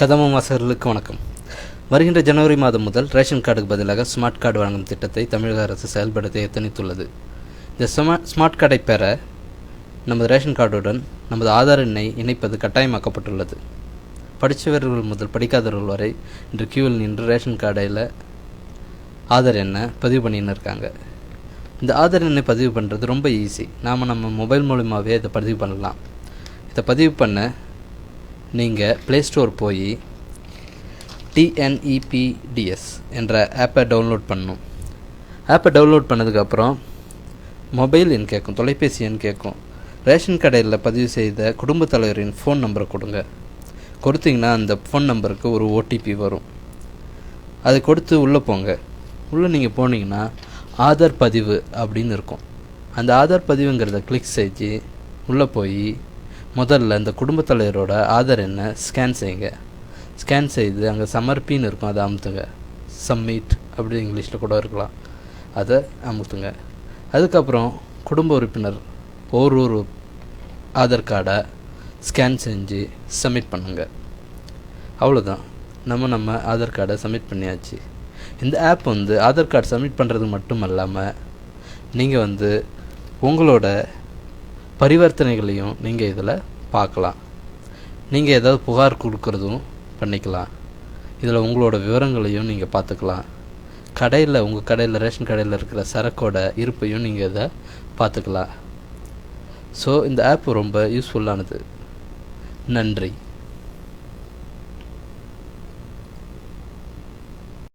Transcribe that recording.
கதம வாசகர்களுக்கு வணக்கம். வருகின்ற ஜனவரி மாதம் முதல் ரேஷன் கார்டுக்கு பதிலாக ஸ்மார்ட் கார்டு வழங்கும் திட்டத்தை தமிழக அரசு செயல்படுத்த எத்தனித்துள்ளது. இந்த ஸ்மார்ட் கார்டை பெற நமது ரேஷன் கார்டுடன் நமது ஆதார் எண்ணை இணைப்பது கட்டாயமாக்கப்பட்டுள்ளது. படித்தவர்கள் முதல் படிக்காதவர்கள் வரை இன்று கியூவில் நின்று ரேஷன் கார்டில் ஆதார் எண்ணை பதிவு பண்ணின்னு இருக்காங்க. இந்த ஆதார் எண்ணை பதிவு பண்ணுறது ரொம்ப ஈஸி நாம் நம்ம மொபைல் மூலிமாவே இதை பதிவு பண்ணலாம். இதை பதிவு பண்ண நீங்கள் ப்ளே ஸ்டோர் போய் டிஎன்இபிடிஎஸ் என்ற ஆப்பை டவுன்லோட் பண்ணணும். ஆப்பை டவுன்லோட் பண்ணதுக்கப்புறம் மொபைல் எண் கேட்கும் தொலைபேசி எண் கேட்கும் ரேஷன் கடையில் பதிவு செய்த குடும்பத் தலைவரின் ஃபோன் நம்பரை கொடுங்க. கொடுத்தீங்கன்னா அந்த ஃபோன் நம்பருக்கு ஒரு ஓடிபி வரும். அதை கொடுத்து உள்ளே போங்க. உள்ளே நீங்கள் போனீங்கன்னா ஆதார் பதிவு அப்படின்னு இருக்கும். அந்த ஆதார் பதிவுங்கிறத கிளிக் செஞ்சு உள்ளே போய் முதல்ல இந்த குடும்பத் தலைவரோட ஆதார் எண்ணை ஸ்கேன் செய்யுங்க. ஸ்கேன் செய்து அங்கே சமர்ப்பின்னு இருக்கும் அதை அமுத்துங்க. சம்மிட் அப்படி இங்கிலீஷில் கூட இருக்கலாம். அதை அமுத்துங்க. அதுக்கப்புறம் குடும்ப உறுப்பினர் ஒரு ஒரு ஆதார் கார்டை ஸ்கேன் செஞ்சு சப்மிட் பண்ணுங்கள் அவ்வளோதான் நம்ம நம்ம ஆதார் கார்டை சப்மிட் பண்ணியாச்சு. இந்த ஆப் வந்து ஆதார் கார்டு சப்மிட் பண்ணுறது மட்டும் இல்லாமல் நீங்கள் வந்து உங்களோட பரிவர்த்தனைகளையும் நீங்கள் இதில் பார்க்கலாம். நீங்கள் ஏதாவது புகார் கொடுக்குறதும் பண்ணிக்கலாம். இதில் உங்களோட விவரங்களையும் நீங்கள் பார்த்துக்கலாம். கடையில் உங்கள் கடையில் ரேஷன் கடையில் இருக்கிற சரக்கோட இருப்பையும் நீங்கள் இதை பார்த்துக்கலாம். ஸோ இந்த ஆப் ரொம்ப யூஸ்ஃபுல்லானது நன்றி.